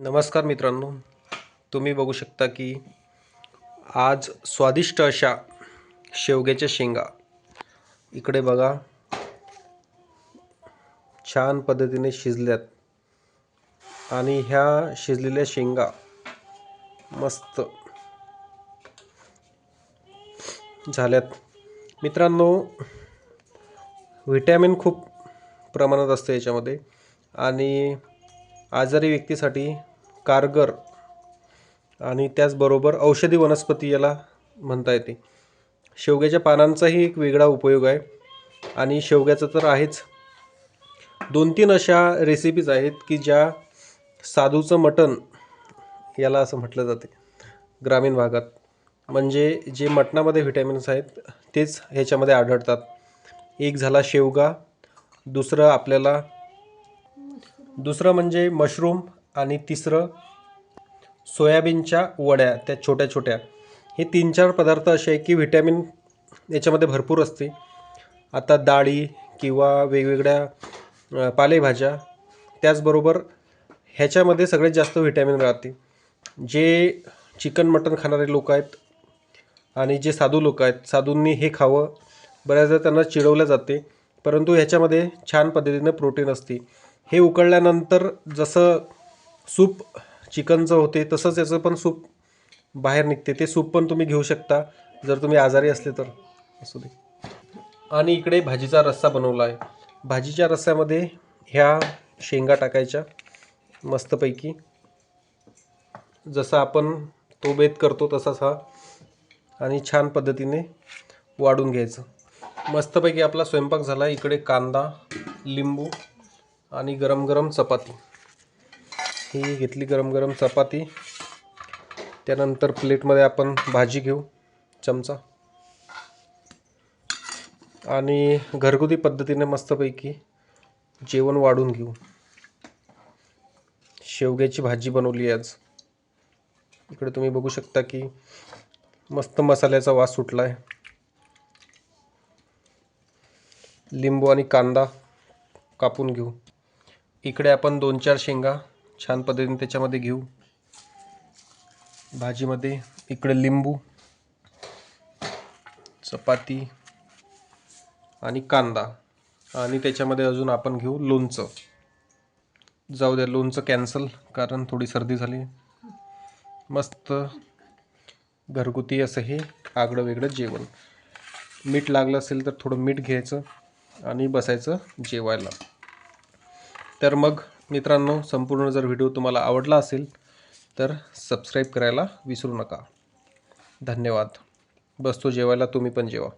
नमस्कार मित्रांनो तुम्ही बघू शकता की आज स्वादिष्ट अशा शेवग्याच्या शेंगा. इकडे बघा छान पद्धतीने शिजल्यात. आणि ह्या शिजलेल्या शेंगा मस्त झाल्यात. मित्रांनो व्हिटॅमिन खूप प्रमाणात असतं याच्यामध्ये. आणि आजारी व्यक्तीसाठी कारगर. आणि त्याचबरोबर औषधी वनस्पती याला म्हणता येते. शेवग्याच्या पानांचाही एक वेगळा उपयोग आहे. आणि शेवग्याचं तर आहेच. दोन तीन अशा रेसिपीज आहेत की ज्या साधूचं मटण याला असं म्हटलं जाते. ग्रामीण भागात. म्हणजे जे मटणामध्ये व्हिटॅमिन्स आहेत तेच ह्याच्यामध्ये आढळतात. एक झाला शेवगा दुसरं आपल्याला दुसरं म्हणजे मशरूम आणि तिसरं सोयाबीनच्या वड्या त्या छोट्या छोट्या. हे तीन चार पदार्थ असे आहे की व्हिटॅमिन याच्यामध्ये भरपूर असते. आता डाळी किंवा वेगवेगळ्या पालेभाज्या त्याचबरोबर ह्याच्यामध्ये सगळ्यात जास्त व्हिटॅमिन राहते जे चिकन मटन खाणारे लोक आहेत आणि जे साधू लोक आहेत साधूंनी हे खावं. बऱ्याचदा त्यांना चिडवलं जाते परंतु ह्याच्यामध्ये छान पद्धतीनं प्रोटीन असते. हे उकळल्यानंतर जसं सूप चिकनचं होते तसंच याचं पण सूप बाहेर निघते. ते सूप पण तुम्ही घेऊ शकता जर तुम्ही आजारी असले तर. असू दे. आणि इकडे भाजीचा रस्सा बनवला आहे. भाजीच्या रस्स्यामध्ये ह्या शेंगा टाकायच्या मस्तपैकी. जसा आपण तो बेत करतो तसाच हा. आणि छान पद्धतीने वाढून घ्यायचं. मस्तपैकी आपला स्वयंपाक झाला. इकडे कांदा लिंबू आणि गरम गरम चपाती. ही घेतली गरम गरम चपाती. त्यानंतर प्लेटमध्ये आपण भाजी घेऊ चमचा. आणि घरगुती पद्धतीने मस्तपैकी जेवण वाढून घेऊ. शेवग्याची भाजी बनवली आज. इकडे तुम्ही बघू शकता की मस्त मसाल्याचा वास सुटला आहे लिंबू आणि कांदा कापून घेऊ. इकडे आपण दोन चार शेंगा छान पद्धतीने त्याच्यामध्ये घेऊ. भाजीमध्ये इकडे लिंबू चपाती आणि कांदा. आणि त्याच्यामध्ये अजून आपण घेऊ लोणचं. जाऊ द्या लोणचं कॅन्सल कारण थोडी सर्दी झाली. मस्त घरगुती असं हे आगळं वेगळं जेवण. मीठ लागलं असेल तर थोडं मीठ घ्यायचं आणि बसायचं जेवायला. तर मग मित्रांनो संपूर्ण जर व्हिडिओ तुम्हाला आवडला असेल तर सबस्क्राईब करायला विसरू नका. धन्यवाद. बसतो जेवायला तुम्ही पण जेवा.